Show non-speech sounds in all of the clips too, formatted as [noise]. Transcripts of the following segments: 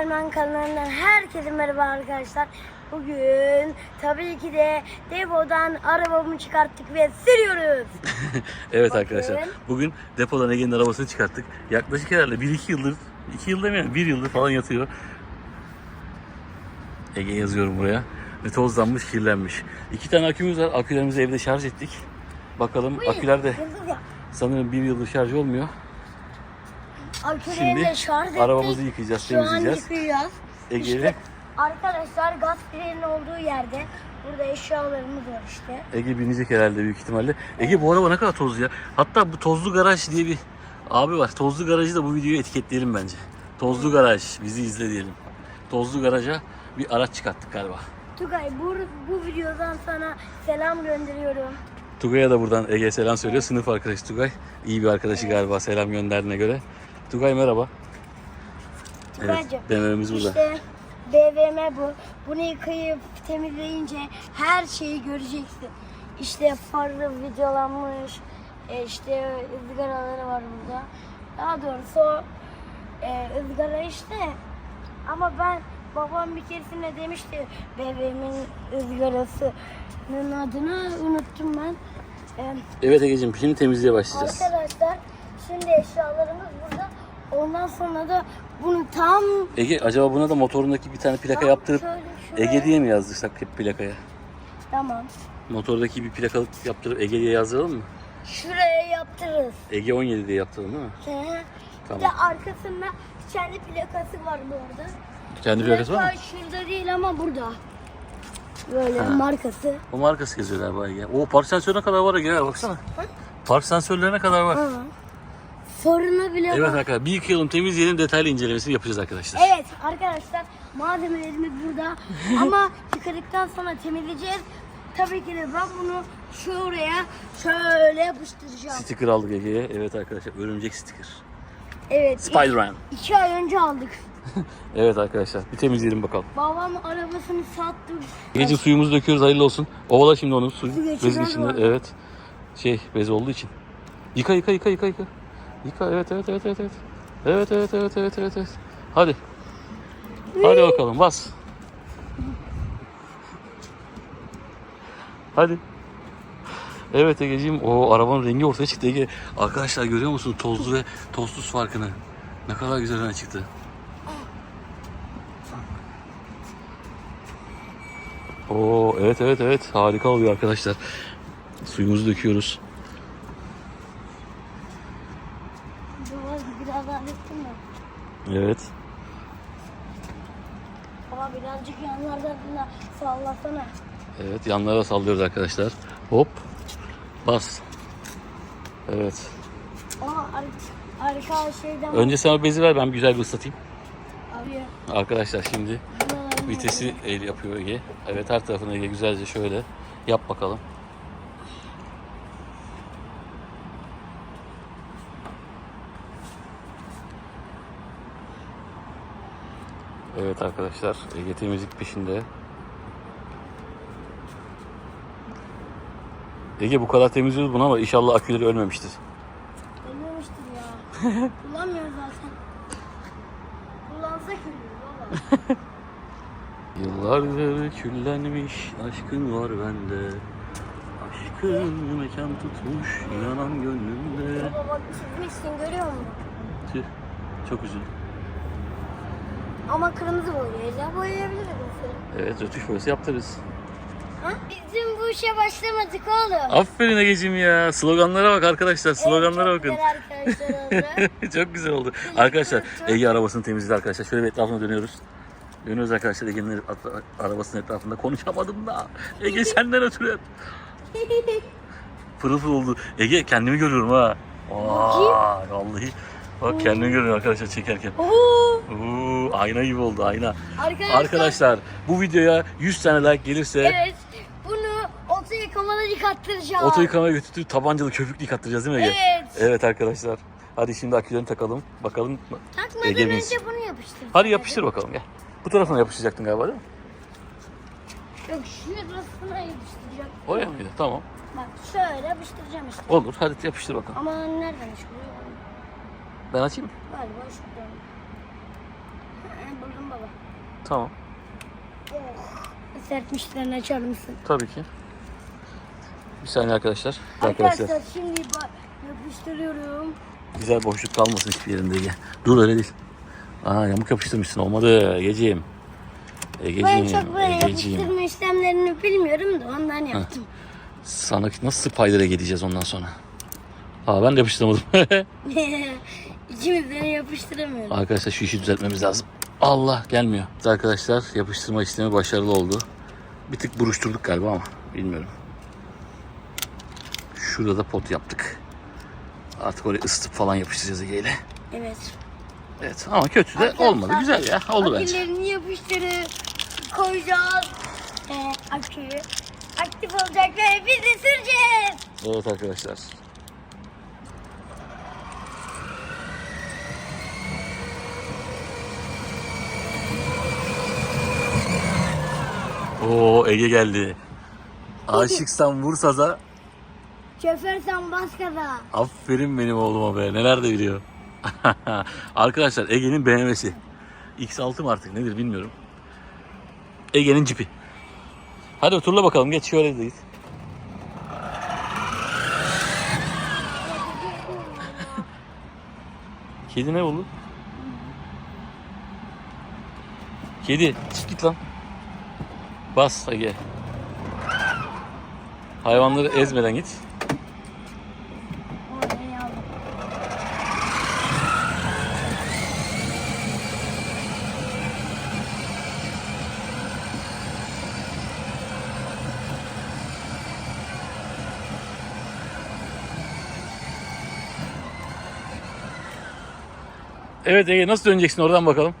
Erman kanalından herkese merhaba arkadaşlar. Bugün tabii ki de depodan arabamı çıkarttık ve sürüyoruz. [laughs] evet Bakın. arkadaşlar. Bugün depodan Ege'nin arabasını çıkarttık. Yaklaşık herhalde 1-2 yıldır, 2 yıl demeyelim 1 yıldır falan yatıyor. Ege yazıyorum buraya. Ve tozlanmış, kirlenmiş. İki tane akümüz var. Akülerimizi evde şarj ettik. Bakalım aküler de sanırım 1 yıldır şarj olmuyor. Şimdi arabamızı yıkayacağız, Şu an temizleyeceğiz. Ege'yle İşte arkadaşlar gaz frenin olduğu yerde burada eşyalarımız var işte. Ege binecek herhalde büyük ihtimalle. Ege bu araba ne kadar tozlu ya. Hatta bu Tozlu Garaj diye bir abi var. Tozlu Garaj'ı da bu videoyu etiketleyelim bence. Tozlu Garaj bizi izle diyelim. Tozlu Garaj'a bir araç çıkarttık galiba. Tugay bu, bu videodan sana selam gönderiyorum. Tugay'a da buradan Ege selam söylüyor. Sınıf arkadaşı Tugay. İyi bir arkadaşı galiba selam gönderdiğine göre. Tugay merhaba. Tugay'cığım. BMW'miz burada. İşte BVM bu. Bunu yıkayıp temizleyince her şeyi göreceksin. İşte farı videolanmış. E işte ızgaraları var burada. Daha doğrusu o e, ızgara işte. Ama ben babam bir keresinde demişti BVM'in ızgarasının adını unuttum ben. E, Evet Ege'ciğim şimdi temizliğe başlayacağız. arkadaşlar şimdi eşyalarımız burada. Ondan sonra da bunu tam Ege acaba buna da motorundaki bir tane plaka tam yaptırıp şöyle şuraya- Ege diye mi yazdırsak hep plakaya? Tamam. Motordaki bir plakalık yaptırıp Ege diye yazdıralım mı? Şuraya yaptırırız. Ege 17 diye yaptıralım değil mi? Hı hı. Bir Tamam. de arkasında kendi plakası var bu arada. Kendi plakası var mı? Plaka şurada değil ama burada. Böyle markası. O markası geziyor galiba Ege. O park sensörüne kadar var Ege baksana. Park sensörlerine kadar var. Ha. Farına bile Evet arkadaşlar bir yıkayalım temizleyelim detaylı incelemesini yapacağız arkadaşlar. Evet arkadaşlar malzemelerimiz burada. [laughs] ama yıkadıktan sonra temizleyeceğiz. Tabii ki de ben bunu şuraya şöyle yapıştıracağım. Sticker aldık Ege'ye. Evet arkadaşlar örümcek sticker. Evet. Spider-Man. iki ay önce aldık. [laughs] Evet arkadaşlar bir temizleyelim bakalım. Babam arabasını sattı. Egeciğim suyumuzu döküyoruz hayırlı olsun. Ovala şimdi onu suyu. Bezin içinde evet. Şey bez olduğu için. Yıka yıka yıka yıka yıka. Yıka evet evet evet evet evet. Evet evet evet evet evet. Hadi. Hadi bakalım bas. Hadi. Evet Ege'ciğim o arabanın rengi ortaya çıktı Ege. Arkadaşlar görüyor musun tozlu ve tozsuz farkını? Ne kadar güzel öne çıktı. Oo evet evet evet harika oluyor arkadaşlar. Suyumuzu döküyoruz. Biraz, biraz daha döktüm mü? Evet. Ama birazcık yanlardan da sallasana. Evet yanlara sallıyoruz arkadaşlar. Hop. Bas. Evet. Aa ar- arka şeyden Önce sana bezi ver ben güzel bir ıslatayım. arıyor. Arkadaşlar şimdi vitesi el yapıyor Ege. Evet her tarafına Ege güzelce şöyle yap bakalım. Evet arkadaşlar Ege temizlik peşinde. Ege bu kadar temizliyoruz bunu ama inşallah aküleri ölmemiştir. Ölmemiştir ya. [laughs] Kullanmıyor zaten. Kullansa ölür baba. [laughs] Yıllardır küllenmiş aşkın var bende. Aşkın mekan tutmuş inanan gönlümde. Baba bak çizmişsin görüyor musun? Tüh, çok üzüldüm. Ama kırmızı boyayacağız. Boyayabiliriz mesela. Evet rötuş boyası yaptırırız. Ha? Bizim bu işe başlamadık oğlum. Aferin Ege'cim ya. Sloganlara bak arkadaşlar. Sloganlara Evet, çok bakın. Güzel arkadaşlar [laughs] oldu. çok güzel oldu. Arkadaşlar Ege arabasını temizledi arkadaşlar. Şöyle bir etrafına dönüyoruz. Dönüyoruz arkadaşlar Ege'nin arabasının etrafında. Konuşamadım da. Ege senden ötürü. [laughs] Pırıl pırıl oldu. Ege kendimi görüyorum ha. Aa, vallahi. Bak kendimi görüyorum arkadaşlar çekerken. Oo, Oo, ayna gibi oldu ayna. arkadaşlar. Arkadaşlar bu videoya 100 tane like gelirse Evet. Bunu oto yıkamada yıkattıracağım. oto yıkamaya götürüp tabancalı köpüklü yıkattıracağız değil mi Ege? Evet. Evet arkadaşlar. Hadi şimdi akülerini takalım. Bakalım. Takmadan Ege önce bunu yapıştır. Hadi yapıştır bakalım gel. Bu tarafına yapıştıracaktın galiba değil mi? Yok şurasına yapıştıracağım. Oraya mıydı? Tamam. Bak şöyle yapıştıracağım işte. Olur. Hadi yapıştır bakalım. Ama nereden çıkıyor? Ben açayım mı? Galiba şuradan. Ben buldum baba. Tamam. Sertmişlerini açar mısın? Tabii ki. Bir saniye arkadaşlar. Arkadaşlar. Arkadaşlar şimdi yapıştırıyorum. Güzel boşluk kalmasın hiçbir yerinde Ege. Dur öyle değil. Aa yamuk yapıştırmışsın olmadı Egeciğim. Ben Egeciğim, çok böyle Egeciğim. yapıştırma işlemlerini bilmiyorum da ondan yaptım. Sana nasıl paylara gideceğiz ondan sonra? Aa ben de yapıştıramadım. [laughs] [laughs] İkimizden yapıştıramıyorum. arkadaşlar şu işi düzeltmemiz lazım. Allah gelmiyor. Arkadaşlar yapıştırma işlemi başarılı oldu. Bir tık buruşturduk galiba ama bilmiyorum. Şurada da pot yaptık. Artık oraya ısıtıp falan yapıştıracağız Ege'yle. Evet. Evet ama kötü de olmadı. Güzel ya. Oldu bence. Akülerini yapıştırıp koyacağız. Ve akü aktif olacak ve biz de süreceğiz. Evet arkadaşlar. Oo Ege geldi. Aşıksan Bursa'da Şoförsen bas gaza. aferin benim oğluma be. Neler de biliyor. [laughs] arkadaşlar Ege'nin BMW'si. X6 mı artık nedir bilmiyorum. Ege'nin cipi. Hadi oturla bakalım geç şöyle de git. Kedi ne oldu? Kedi çık git lan. Bas Ege. Hayvanları ezmeden git. Evet Ege nasıl döneceksin oradan bakalım.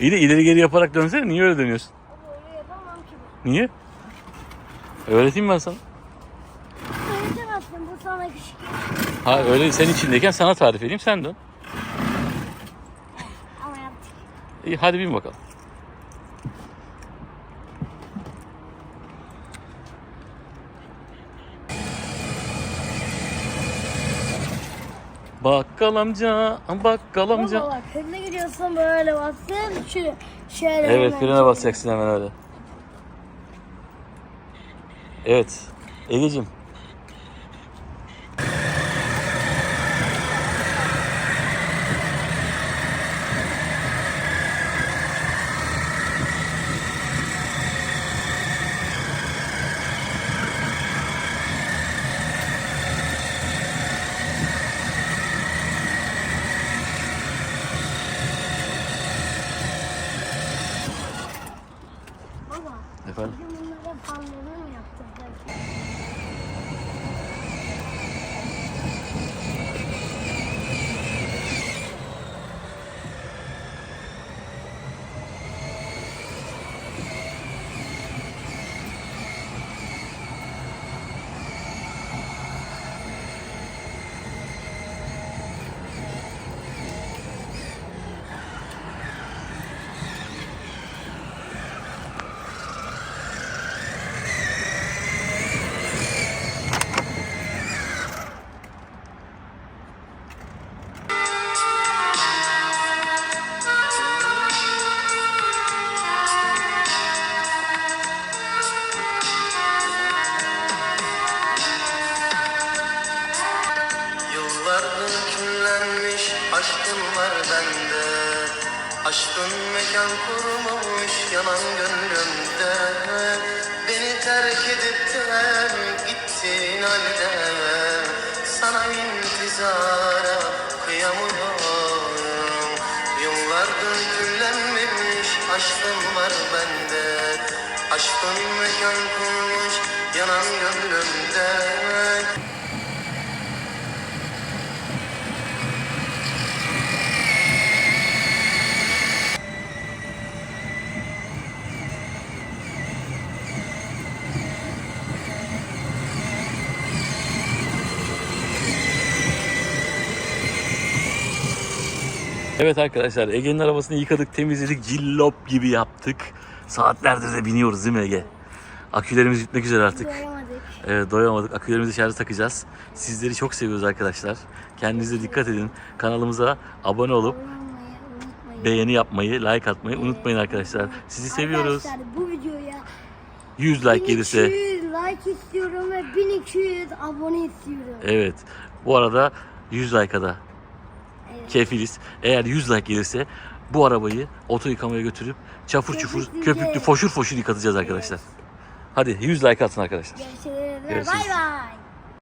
İyi de ileri geri yaparak dönsene. Niye öyle dönüyorsun? Ama öyle yapamam ki ben. Niye? Öğreteyim ben sana. Öğretemezsin bu sana küçük. Ha öyle sen içindeyken sana tarif edeyim sen dön. Ama yaptık. İyi hadi bin bakalım. Bakkal amca, bakkal amca. Baba bak hızlı gidiyorsun böyle bassın. Şu şöyle. Evet hemen. frene basacaksın hemen öyle. Evet. Egeciğim. Aşkın var bende Aşkın mekan kurmuş yanan gönlümde. Beni terk edip de gittin halde. Sana intizara kıyamıyorum. Yıllardır küllenmemiş aşkın var bende Aşkın mekan kurmuş yanan gönlümde Evet arkadaşlar Ege'nin arabasını yıkadık, temizledik, cillop gibi yaptık. Saatlerdir de biniyoruz değil mi Ege? Akülerimiz bitmek üzere artık. Doyamadık. Evet, doyamadık. Akülerimizi şarja takacağız. Sizleri çok seviyoruz arkadaşlar. Kendinize dikkat edin. Kanalımıza abone olup beğeni yapmayı, like atmayı unutmayın arkadaşlar. Sizi seviyoruz. Arkadaşlar bu videoya 100 like gelirse 1200 like istiyorum ve 1200 abone istiyorum. evet. Bu arada 100 like'a da Evet. kefiliz. Eğer 100 like gelirse bu arabayı oto yıkamaya götürüp çafur çufur, köpüklü foşur foşur yıkatacağız arkadaşlar. Hadi 100 like atın arkadaşlar. Görüşürüz. Görüşürüz. Bay bay.